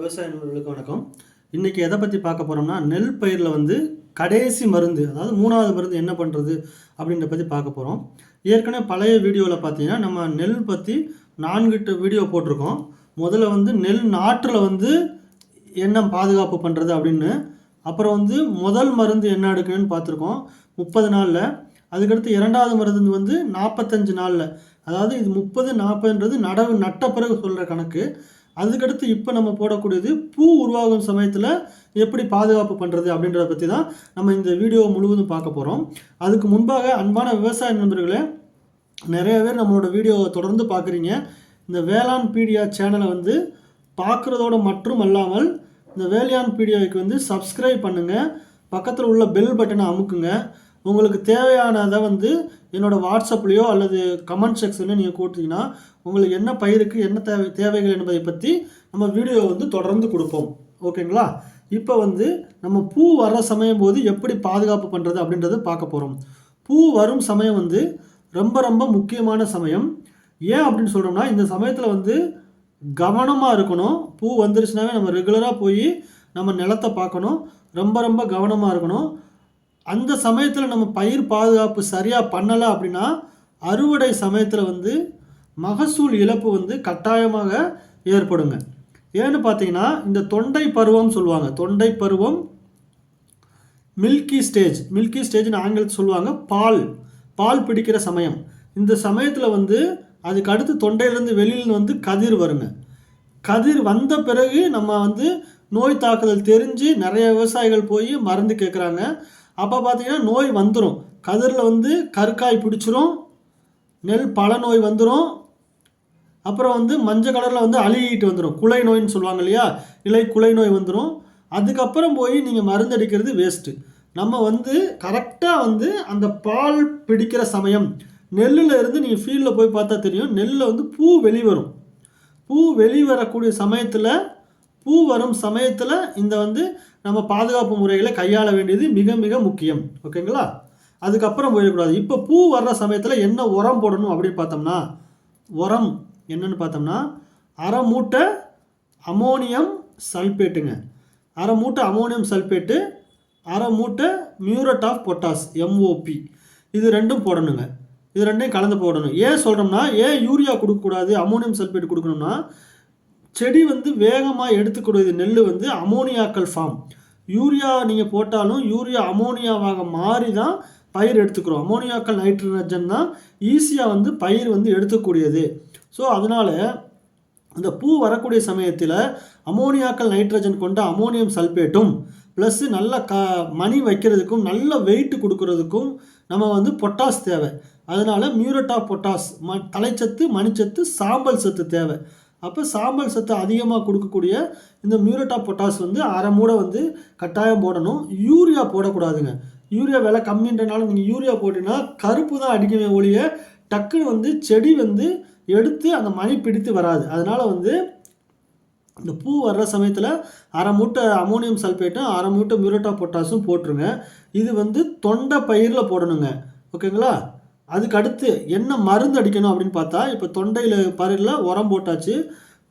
விவசாய நண்பர்களுக்கு வணக்கம். இன்றைக்கி எதை பற்றி பார்க்க போகிறோம்னா நெல் பயிரில் வந்து கடைசி மருந்து அதாவது மூணாவது மருந்து என்ன பண்ணுறது அப்படின்ற பற்றி பார்க்க போகிறோம் ஏற்கனவே பழைய வீடியோவில் பார்த்தீங்கன்னா நம்ம நெல் பற்றி நான்கு வீடியோ போட்டிருக்கோம். முதல்ல வந்து நெல் நாற்றில் வந்து என்ன பாதுகாப்பு பண்ணுறது அப்படின்னு அப்புறம் வந்து முதல் மருந்து என்ன எடுக்கணும்னு பார்த்துருக்கோம். முப்பது நாளில். அதுக்கடுத்து இரண்டாவது மருந்து வந்து நாற்பத்தஞ்சு நாளில். அதாவது இது முப்பது நாற்பதுன்றது நடவு நட்ட பிறகு சொல்கிற கணக்கு. அதுக்கடுத்து இப்போ நம்ம போடக்கூடியது பூ உருவாகும் சமயத்தில் எப்படி பாதுகாப்பு பண்ணுறது அப்படின்றத பற்றி தான் நம்ம இந்த வீடியோ முழுவதும் பார்க்க போகிறோம் அதுக்கு முன்பாக அன்பான விவசாய நண்பர்களே நிறைய பேர் நம்மளோட வீடியோவை தொடர்ந்து பார்க்குறீங்க. இந்த வேளாண் பீடியா சேனலை வந்து பார்க்குறதோட மட்டும் அல்லாமல் இந்த வேலையான் பீடியோவுக்கு வந்து சப்ஸ்கிரைப் பண்ணுங்கள் பக்கத்தில் உள்ள பெல் பட்டனை அமுக்குங்க. உங்களுக்கு தேவையானதை வந்து என்னோடய வாட்ஸ்அப்லேயோ அல்லது கமெண்ட் செக்ஷன்லையோ நீங்கள் கொடுத்தீங்கன்னா உங்களுக்கு என்ன பயிருக்கு என்ன தேவை தேவைகள் என்பதை பற்றி நம்ம வீடியோ வந்து தொடர்ந்து கொடுப்போம். ஓகேங்களா? இப்போ வந்து நம்ம பூ வர சமயம் போது எப்படி பாதுகாப்பு பண்ணுறது அப்படின்றத பார்க்க போகிறோம் பூ வரும் சமயம் வந்து ரொம்ப ரொம்ப முக்கியமான சமயம். ஏன் அப்படின்னு சொல்கிறோம்னா இந்த சமயத்தில் வந்து கவனமாக இருக்கணும். பூ வந்துருச்சுனாவே நம்ம ரெகுலராக போய் நம்ம நிலத்தை பார்க்கணும். ரொம்ப ரொம்ப கவனமாக இருக்கணும். அந்த சமயத்தில் நம்ம பயிர் பாதுகாப்பு சரியாக பண்ணலை அப்படின்னா அறுவடை சமயத்தில் வந்து மகசூல் இழப்பு வந்து கட்டாயமாக ஏற்படுங்க. ஏன்னு பார்த்தீங்கன்னா இந்த தொண்டை பருவம் சொல்லுவாங்க. தொண்டை பருவம் மில்கி ஸ்டேஜ் மில்கி ஸ்டேஜ்னு ஆங்கிலத்தில் சொல்லுவாங்க பால். பால் பிடிக்கிற சமயம். இந்த சமயத்தில் வந்து அதுக்கு அடுத்து தொண்டையிலேருந்து வெளியில் வந்து கதிர் வருங்க. கதிர் வந்த பிறகு நம்ம வந்து நோய் தாக்குதல் தெரிஞ்சு நிறைய விவசாயிகள் போய் மருந்து கேட்குறாங்க அப்போ பார்த்தீங்கன்னா நோய் வந்துடும் கதிரில் வந்து கருக்காய் பிடிச்சிரும். நெல் பல நோய் வந்துடும் அப்புறம் வந்து மஞ்சள் கலரில் வந்து அழுகிட்டு வந்துடும் குலை நோயின்னு சொல்லுவாங்க இல்லையா? இலை குலை நோய் வந்துடும் அதுக்கப்புறம் போய் நீங்கள் மருந்தடிக்கிறது வேஸ்ட்டு நம்ம வந்து கரெக்டாக வந்து அந்த பால் பிடிக்கிற சமயம் நெல்லில் இருந்து நீங்கள் ஃபீல்டில் போய் பார்த்தா தெரியும். நெல்லில் வந்து பூ வெளிவரும் பூ வெளிவரக்கூடிய சமயத்தில் பூ வரும் சமயத்தில் இந்த வந்து நம்ம பாதுகாப்பு முறைகளை கையாள வேண்டியது மிக மிக முக்கியம். ஓகேங்களா அதுக்கப்புறம் போயிடக்கூடாது. இப்போ பூ வர்ற சமயத்தில் என்ன உரம் போடணும் அப்படின்னு பார்த்தோம்னா உரம் என்னன்னு பார்த்தோம்னா அரை மூட்டை அமோனியம் சல்பேட்டுங்க. அரை மூட்டை அமோனியம் சல்பேட்டு அரை மூட்டை மியூரட் ஆஃப் பொட்டாஸ் எம்ஓபி இது ரெண்டும் போடணுங்க. இது ரெண்டையும் கலந்து போடணும். ஏன் சொல்கிறோம்னா ஏன் யூரியா கொடுக்கக்கூடாது? அமோனியம் சல்பேட் கொடுக்கணும்னா செடி வந்து வேகமாக எடுத்துக்கூடிய நெல் வந்து அமோனியாக்கள் ஃபார்ம். யூரியா நீங்கள் போட்டாலும் யூரியா அமோனியாவாக மாறி தான் பயிர் எடுத்துக்கிறோம். அமோனியாக்கள் நைட்ரஜன் தான் ஈஸியாக வந்து பயிர் வந்து எடுத்துக்கூடியது. ஸோ அதனால் அந்த பூ வரக்கூடிய சமயத்தில் அமோனியாக்கள் நைட்ரஜன் கொண்ட அமோனியம் சல்பேட்டும் ப்ளஸ்ஸு நல்ல க மணி வைக்கிறதுக்கும் நல்ல வெயிட் கொடுக்கறதுக்கும் நம்ம வந்து பொட்டாஸ் தேவை. அதனால் மியூரட் ஆஃப் பொட்டாஸ் ம தலைச்சத்து மணிச்சத்து சாம்பல் சத்து தேவை. அப்போ சாம்பல் சத்து அதிகமாக கொடுக்கக்கூடிய இந்த மியூரட்டா ஆஃப் பொட்டாஸ் வந்து அரை மூடை வந்து கட்டாயம் போடணும். யூரியா போடக்கூடாதுங்க. யூரியா விலை கம்மின்றனால நீங்கள் யூரியா போட்டிங்கன்னா கருப்பு தான் அடிக்கவே ஒழிய டக்குன்னு வந்து செடி வந்து எடுத்து அந்த மணி பிடித்து வராது. அதனால் வந்து இந்த பூ வர்ற சமயத்தில் அரை மூட்டை அமோனியம் சல்ஃபேட்டும் அரை மூட்டை மியூரட்டா பொட்டாஸும் போட்டுருங்க. இது வந்து தொண்டை பயிரில் போடணுங்க. ஓகேங்களா? அதுக்கு அடுத்து என்ன மருந்து அடிக்கணும் அப்படின்னு பார்த்தா இப்போ தொண்டையில் பயிரில் உரம் போட்டாச்சு.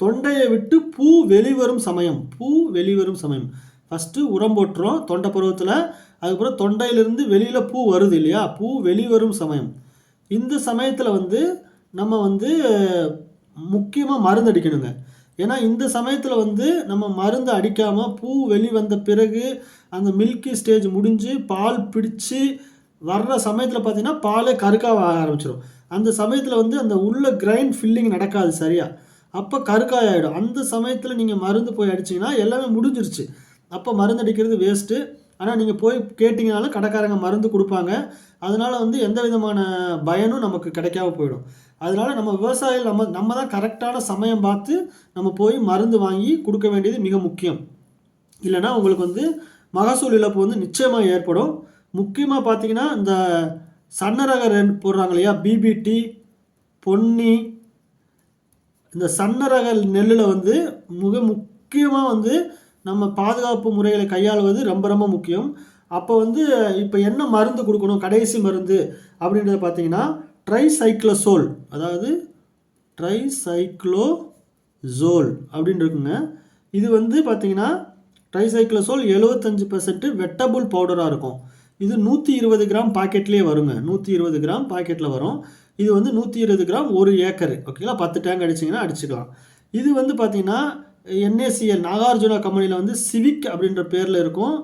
தொண்டையை விட்டு பூ வெளிவரும் சமயம். பூ வெளிவரும் சமயம். ஃபஸ்ட்டு உரம் போட்டுரும் தொண்டை பருவத்தில். அதுக்கப்புறம் தொண்டையிலிருந்து வெளியில் பூ வருது இல்லையா? பூ வெளிவரும் சமயம். இந்த சமயத்தில் வந்து நம்ம வந்து முக்கியமாக மருந்து அடிக்கணுங்க. ஏன்னா இந்த சமயத்தில் வந்து நம்ம மருந்து அடிக்காமல் பூ வெளி வந்த பிறகு அந்த மில்கி ஸ்டேஜ் முடிஞ்சு பால் பிடிச்சு வர்ற சமயத்தில் பார்த்தீங்கன்னா பாலே கருக்காக ஆரம்பிச்சிடும் அந்த சமயத்தில் வந்து அந்த உள்ள கிரைண்ட் ஃபில்லிங் நடக்காது சரியாக அப்போ கருக்காயாயிடும் அந்த சமயத்தில் நீங்கள் மருந்து போய் அடிச்சிங்கன்னா எல்லாமே முடிஞ்சிருச்சு. அப்போ மருந்து அடிக்கிறது வேஸ்ட்டு ஆனால் நீங்கள் போய் கேட்டிங்கனாலும் கடைக்காரங்க மருந்து கொடுப்பாங்க. அதனால் வந்து எந்த விதமான பயனும் நமக்கு கிடைக்காம போயிடும். அதனால் நம்ம விவசாயிகள் நம்ம நம்ம தான் கரெக்டான சமயம் பார்த்து நம்ம போய் மருந்து வாங்கி கொடுக்க வேண்டியது மிக முக்கியம். இல்லைனா உங்களுக்கு வந்து மகசூல் இழப்பு வந்து நிச்சயமாக ஏற்படும். முக்கியமாக பார்த்தீங்கன்னா இந்த சன்னரக ரெண்டு போடுறாங்க இல்லையா? பிபிடி பொன்னி. இந்த சன்னரக நெல்லில் வந்து மிக முக்கியமாக வந்து நம்ம பாதுகாப்பு முறைகளை கையாளுவது ரொம்ப ரொம்ப முக்கியம். அப்போ வந்து இப்போ என்ன மருந்து கொடுக்கணும்? கடைசி மருந்து அப்படின்றத பார்த்தீங்கன்னா ட்ரைசைக்ளோசோல். அதாவது ட்ரைசைக்ளோசோல் அப்படின்னு இருக்குங்க. இது வந்து பார்த்தீங்கன்னா ட்ரைசைக்ளோசோல் எழுபத்தஞ்சு பெர்சன்ட்டு வெட்டபுள் பவுடராக இருக்கும். இது நூற்றி இருபது கிராம் பாக்கெட்லேயே வருங்க. நூற்றி இருபது கிராம் பாக்கெட்டில் வரும். இது வந்து நூற்றி இருபது கிராம் ஒரு ஏக்கர். ஓகேங்களா பத்து டேங்க் அடிச்சிங்கன்னா அடிச்சுக்கலாம். இது வந்து பார்த்திங்கன்னா என்ஏசிஎல் நாகார்ஜுனா கம்பெனியில் வந்து சிவிக் அப்படின்ற பேரில் இருக்கும்.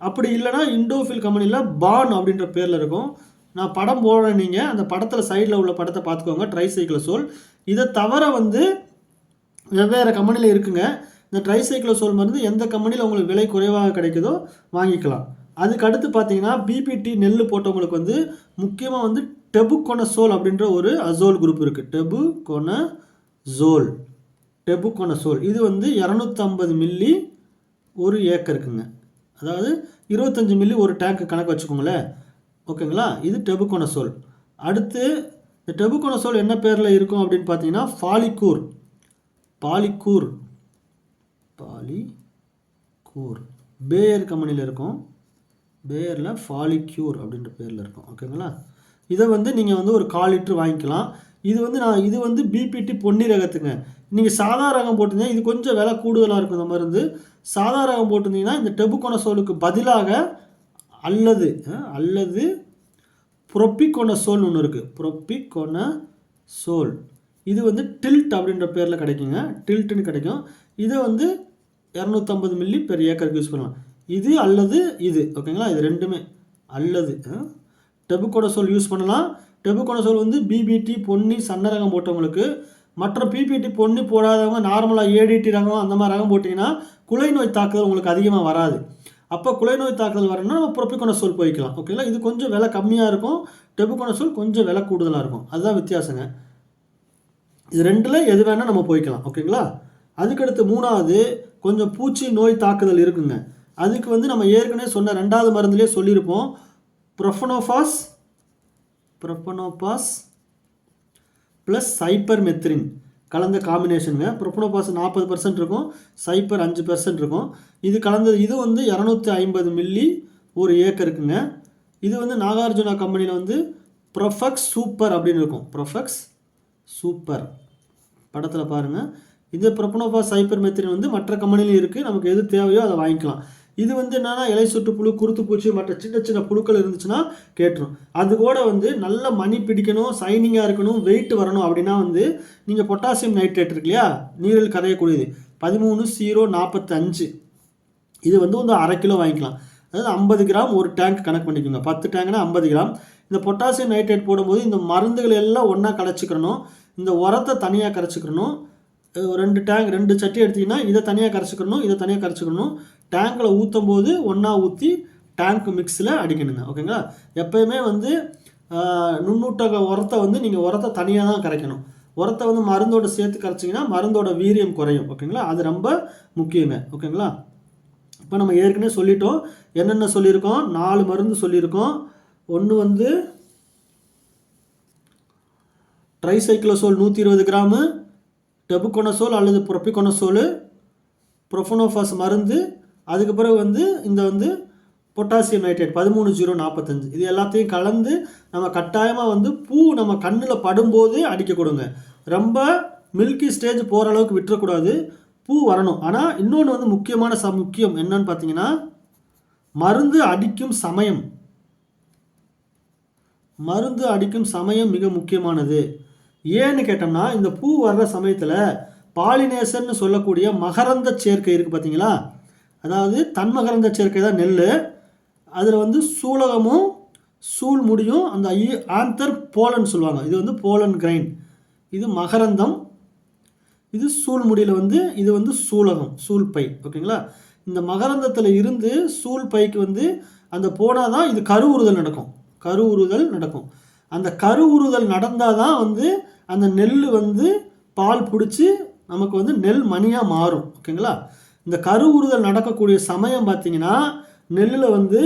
அப்படி இல்லைனா இண்டோஃபில் கம்பெனியில் பான் அப்படின்ற பேரில் இருக்கும். நான் படம் போடுறேன் நீங்கள் அந்த படத்தில் சைடில் உள்ள படத்தை பார்த்துக்கோங்க. ட்ரைசைக்ளோசோல் இதை தவிர வந்து வெவ்வேறு கம்பெனியில் இருக்குங்க. இந்த ட்ரைசைக்ளோசோல் மருந்து எந்த கம்பெனியில் உங்களுக்கு விலை குறைவாக கிடைக்குதோ வாங்கிக்கலாம். அதுக்கு அடுத்து பார்த்தீங்கன்னா பிபிடி நெல் போட்டவங்களுக்கு வந்து முக்கியமாக வந்து டெபுகொனசோல் அப்படின்ற ஒரு அசோல் குரூப் இருக்குது டெபுகொனசோல் டெபுகொனசோல் இது வந்து இரநூத்தம்பது மில்லி ஒரு ஏக்கருக்குங்க. அதாவது இருபத்தஞ்சி மில்லி ஒரு டேங்க்கு கணக்கு வச்சுக்கோங்களேன். ஓகேங்களா? இது டெபுகொனசோல் அடுத்து இந்த டெபுகொனசோல் என்ன பேரில் இருக்கும் அப்படின்னு பார்த்தீங்கன்னா ஃபாலிக்கூர் பாலிக்கூர். பாலிகூர் பேயர் கம்பெனியில் இருக்கும். பேரில் ஃபாலிக்யூர் அப்படின்ற பேரில் இருக்கும். ஓகேங்களா இதை வந்து நீங்கள் வந்து ஒரு கால் லிட்டர் வாங்கிக்கலாம். இது வந்து நான் இது வந்து பிபிடி பொன்னி ரகத்துங்க நீங்கள் சாதா ரகம் போட்டிருந்தீங்க இது கொஞ்சம் விலை கூடுதலாக இருக்கும் இந்த மருந்து. சாதா ரகம் போட்டிருந்தீங்கன்னா இந்த டெபுகொனசோலுக்கு பதிலாக அல்லது அல்லது அல்லது புரொப்பிகொனசோல் ஒன்று இருக்குது புரொப்பிகொனசோல். இது வந்து டில்ட் அப்படின்ற பேரில் கிடைக்குங்க. டில்ட்டுன்னு கிடைக்கும். இதை வந்து இரநூத்தம்பது மில்லி பெர் ஏக்கருக்கு யூஸ் பண்ணலாம். இது அல்லது இது. ஓகேங்களா இது ரெண்டுமே. அல்லது டெபுகோடசோல் யூஸ் பண்ணலாம். டெபுகோடசோல் வந்து பிபிடி பொன்னி சன்ன ரகம் போட்டவங்களுக்கு மற்ற பிபிடி பொன்னி போடாதவங்க நார்மலாக ஏடிடி ரகம் அந்த மாதிரி ரகம் போட்டிங்கன்னா குலை நோய் தாக்குதல் உங்களுக்கு அதிகமாக வராது. அப்போ குலை நோய் தாக்குதல் வரணும்னா நம்ம புரொப்பிகோனசோல் போய்க்கலாம். ஓகேங்களா இது கொஞ்சம் விலை கம்மியாக இருக்கும். டெபுகோனசோல் கொஞ்சம் விலை கூடுதலாக இருக்கும். அதுதான் வித்தியாசங்க. இது ரெண்டில் எது வேணால் நம்ம போய்க்கலாம். ஓகேங்களா அதுக்கடுத்து மூணாவது கொஞ்சம் பூச்சி நோய் தாக்குதல் இருக்குங்க. அதுக்கு வந்து நம்ம ஏற்கனவே சொன்ன ரெண்டாவது மருந்துலேயே சொல்லியிருப்போம். Profenofos profenofos plus cypermethrin கலந்த காம்பினேஷனுங்க ப்ரொஃபனோபாஸ் நாற்பது பர்சன்ட் இருக்கும். சைப்பர் அஞ்சு பர்சன்ட் இருக்கும். இது கலந்தது இது வந்து இரநூத்தி ஐம்பது மில்லி ஒரு ஏக்கருக்குங்க. இது வந்து நாகார்ஜுனா கம்பெனியில் வந்து ப்ரொஃபக்ஸ் சூப்பர் அப்படின்னு இருக்கும். ப்ரொஃபக்ஸ் சூப்பர் படத்தில் பாருங்கள் இது ப்ரொப்பனோபா சைப்பர் மெத்திரின் வந்து மற்ற கம்பெனிலையும் இருக்குது நமக்கு எது தேவையோ அதை வாங்கிக்கலாம். இது வந்து என்னன்னா இலை சுட்டு புழு குருத்து பூச்சி மற்ற சின்ன சின்ன புழுக்கள் இருந்துச்சுன்னா கேட்டுரும். அது கூட வந்து நல்ல மணி பிடிக்கணும் சைனிங்காக இருக்கணும் வெயிட் வரணும் அப்படின்னா வந்து நீங்கள் பொட்டாசியம் நைட்ரேட் இருக்கு இல்லையா? நீரில் கரையக்கூடியது. பதிமூணு ஜீரோ நாற்பத்தஞ்சு இது வந்து வந்து அரை கிலோ வாங்கிக்கலாம். அதாவது ஐம்பது கிராம் ஒரு டேங்க் கணக்கு பண்ணிக்கோங்க. பத்து டேங்க்னா ஐம்பது கிராம். இந்த பொட்டாசியம் நைட்ரேட் போடும்போது இந்த மருந்துகள் எல்லாம் ஒன்றா கரைச்சிக்கிறணும் இந்த உரத்தை தனியாக கரைச்சிக்கிறணும் ரெண்டு டேங்க் ரெண்டு சட்டி எடுத்திங்கன்னா இதை தனியாக கரைச்சிக்கணும் இதை தனியாக கரைச்சிக்கணும். டேங்கில் ஊற்றும் போது ஒன்றா ஊற்றி டேங்க் மிக்ஸில் அடிக்கணுங்க ஓகேங்களா எப்பயுமே வந்து நுண்ணூட்டக உரத்தை வந்து நீங்கள் உரத்தை தனியாக தான் கரைக்கணும். உரத்தை வந்து மருந்தோட சேர்த்து கரைச்சிங்கன்னா மருந்தோட வீரியம் குறையும் ஓகேங்களா அது ரொம்ப முக்கியங்க ஓகேங்களா இப்போ நம்ம ஏற்கனவே சொல்லிட்டோம் என்னென்ன சொல்லியிருக்கோம்? நாலு மருந்து சொல்லியிருக்கோம். ஒன்று வந்து ட்ரைசைக்ளோசோல் நூற்றி இருபது கிராமு டெபுகொனசோல் அல்லது புரொப்பிகொனசோல் ப்ரொஃபனோஃபாஸ் மருந்து அதுக்கு பிறகு வந்து இந்த வந்து பொட்டாசியம் நைட்ரேட் பதிமூணு ஜீரோ நாற்பத்தஞ்சு இது எல்லாத்தையும் கலந்து நம்ம கட்டாயமாக வந்து பூ நம்ம கண்ணில் படும்போது அடிக்க கொடுங்க. ரொம்ப மில்கி ஸ்டேஜ் போகிற அளவுக்கு விட்டுறக்கூடாது. பூ வரணும். ஆனால் இன்னொன்று வந்து முக்கியமான ச முக்கியம் என்னன்னு பார்த்தீங்கன்னா மருந்து அடிக்கும் சமயம். மருந்து அடிக்கும் சமயம் மிக முக்கியமானது. ஏன்னு கேட்டோம்னா இந்த பூ வர்ற சமயத்தில் பாலினேசன் சொல்லக்கூடிய மகரந்த சேர்க்கை இருக்குது பார்த்தீங்களா அதாவது தன்மகரந்த சேர்க்கை தான் நெல் அதில் வந்து சூலகமும் சூழ் முடியும் அந்த ஐ- ஆந்தர் போலன் சொல்லுவாங்க. இது வந்து போலன் கிரைன். இது மகரந்தம். இது சூழ்முடியில் வந்து இது வந்து சூலகம் சூழ்பை ஓகேங்களா? இந்த மகரந்தத்தில் இருந்து சூழ்பைக்கு வந்து அந்த போனால் தான் இது கருவுறுதல் நடக்கும். கரு உறுதல் நடக்கும். அந்த கரு உறுதல் நடந்தால் தான் வந்து அந்த நெல் வந்து பால் பிடிச்சி நமக்கு வந்து நெல் மணியாக மாறும். ஓகேங்களா? இந்த கருவுறுதல் நடக்கக்கூடிய சமயம் பார்த்தீங்கன்னா நெல்லில் வந்து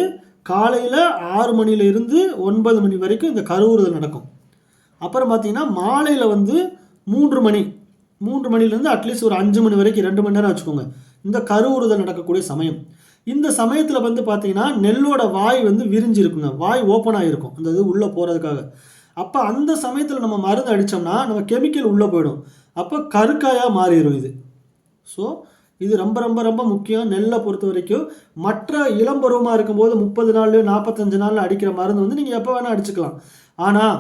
காலையில் ஆறு மணியில இருந்து ஒன்பது மணி வரைக்கும் இந்த கருவுறுதல் நடக்கும். அப்புறம் பார்த்தீங்கன்னா மாலையில் வந்து மூன்று மணி மூன்று மணிலேருந்து அட்லீஸ்ட் ஒரு அஞ்சு மணி வரைக்கும் ரெண்டு மணி நேரம் வச்சுக்கோங்க. இந்த கருவுறுதல் நடக்கக்கூடிய சமயம். இந்த சமயத்தில் வந்து பார்த்தீங்கன்னா நெல்லோட வாய் வந்து விரிஞ்சு இருக்குங்க வாய் ஓப்பன் ஆகிருக்கும் அந்த இது உள்ளே போகிறதுக்காக அப்போ அந்த சமயத்தில் நம்ம மருந்து அடித்தோம்னா நம்ம கெமிக்கல் உள்ளே போயிடும். அப்போ கருக்காயாக மாறிடும் இது. ஸோ இது ரொம்ப ரொம்ப ரொம்ப முக்கியம். நெல்லை பொறுத்த வரைக்கும் மற்ற இளம்பருவமாக இருக்கும்போது முப்பது நாள் நாற்பத்தஞ்சு நாள் அடிக்கிற மருந்து வந்து நீங்கள் எப்போ வேணால் அடிச்சுக்கலாம். ஆனால்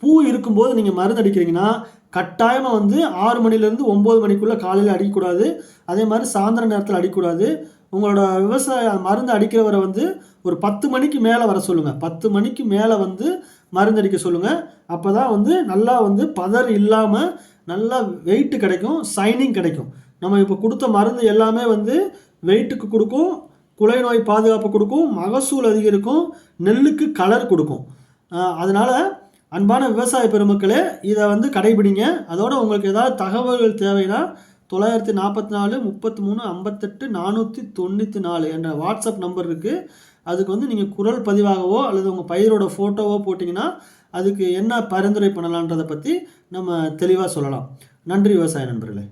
பூ இருக்கும்போது நீங்கள் மருந்து அடிக்கிறீங்கன்னா கட்டாயமாக வந்து ஆறு மணிலேருந்து ஒம்பது மணிக்குள்ளே காலையில் அடிக்கக்கூடாது. அதே மாதிரி சாயந்தர நேரத்தில் அடிக்கக்கூடாது. உங்களோட விவசாய மருந்து அடிக்கிறவரை வந்து ஒரு பத்து மணிக்கு மேலே வர சொல்லுங்கள் பத்து மணிக்கு மேலே வந்து மருந்து அடிக்க சொல்லுங்கள் அப்போ தான் வந்து நல்லா வந்து பதர் இல்லாமல் நல்லா வெயிட்டு கிடைக்கும் சைனிங் கிடைக்கும். நம்ம இப்போ கொடுத்த மருந்து எல்லாமே வந்து வெயிட்டுக்கு கொடுக்கும் குலை நோய் பாதுகாப்பு கொடுக்கும் மகசூல் அதிகரிக்கும் நெல்லுக்கு கலர் கொடுக்கும். அதனால் அன்பான விவசாய பெருமக்களே இதை வந்து கடைபிடிங்க. அதோட உங்களுக்கு ஏதாவது தகவல்கள் தேவைன்னா தொள்ளாயிரத்தி நாற்பத்தி நாலு முப்பத்தி மூணு ஐம்பத்தெட்டு நானூற்றி தொண்ணூற்றி நாலு என்ற வாட்ஸ்அப் நம்பர் இருக்குது அதுக்கு வந்து நீங்கள் குரல் பதிவாகவோ அல்லது உங்கள் பயிரோட ஃபோட்டோவோ போட்டிங்கன்னா அதுக்கு என்ன பரிந்துரை பண்ணலான்றதை பற்றி நம்ம தெளிவாக சொல்லலாம். நன்றி விவசாய நண்பர்களே.